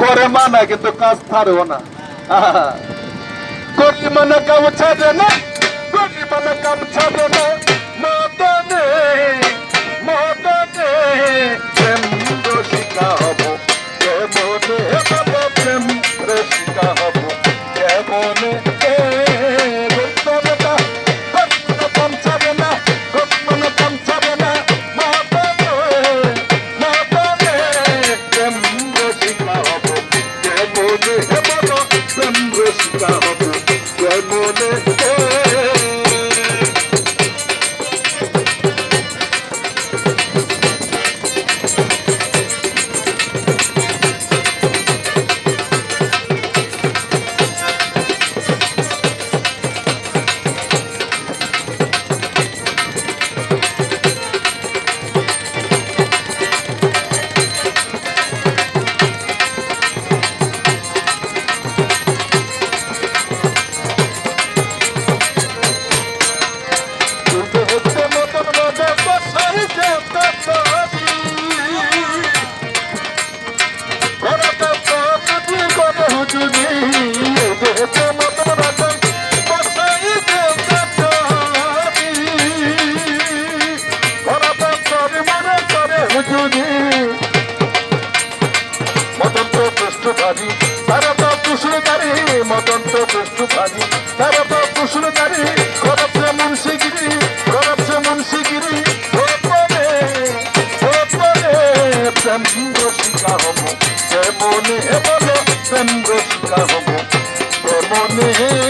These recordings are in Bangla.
করে মানা, কিন্তু কাজ ছাড়ব না। করি মানে কাম ছাড়ে না করি মানে কাম ছাড়ে না। পুষ্ণধারী তারা তো পুষ্ণধারী মদন তো পুষ্ণধারী তারা তো পুষ্ণধারী করপছে মুন্সিগিরি করপছে মুন্সিগিরি ভোপনে ভোপনে প্রেম রসিকা হব। প্রেমনে বলো, প্রেম রসিকা হব। প্রেমনে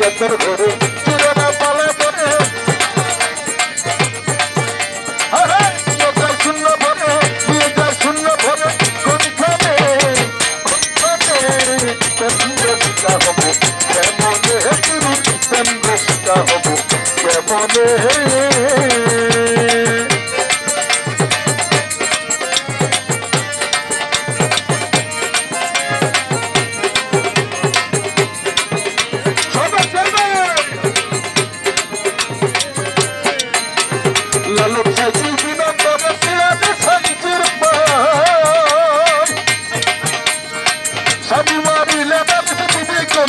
চাঁদের ঘরে চিরনা পালে